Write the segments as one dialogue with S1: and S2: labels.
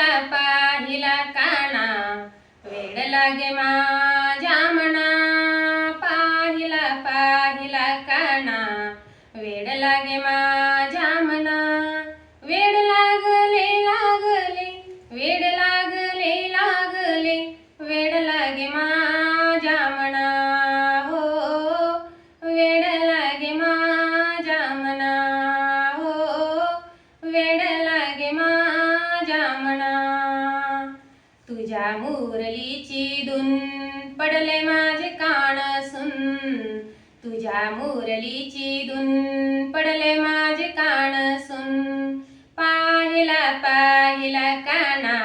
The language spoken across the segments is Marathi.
S1: पाहिला पाहिला काना वेड लागे माझ्या मना. पाहिला पाहिला काना वेड लागे माझ्या तुझ्या मुरलीची धुन पडले माझे कान सुन तुझ्या मुरलीची धुन पडले माझे कान सुन पाहिला पाहिला काना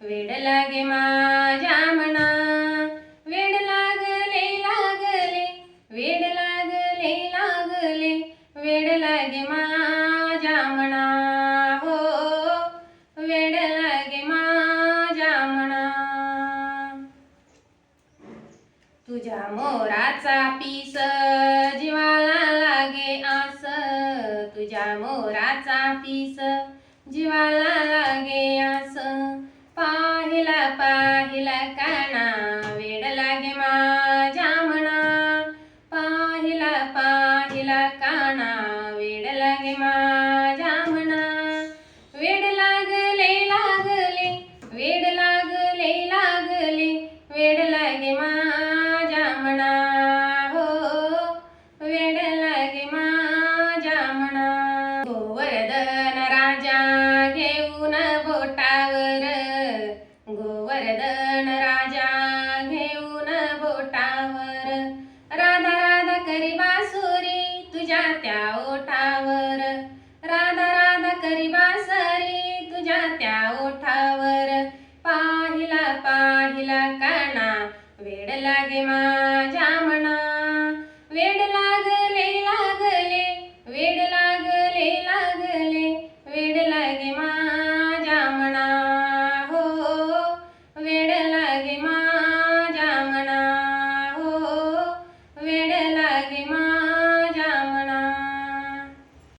S1: वेड लागे माझ्या तुझ्या मोराचा पीस जीवाला लागे आस. तुझ्या मोराचा पीस जीवाला लागे आस. पाहिला पाहिला काय बोटावर गोवर्धन राजा घेऊन बोटावर. राधा राधा करी बासुरी तुझ्या त्या ओठावर. राधा राधा करी बासरी तुझ्या त्या ओठावर. पाहिला पाहिला काना वेड लागे माझ्या मना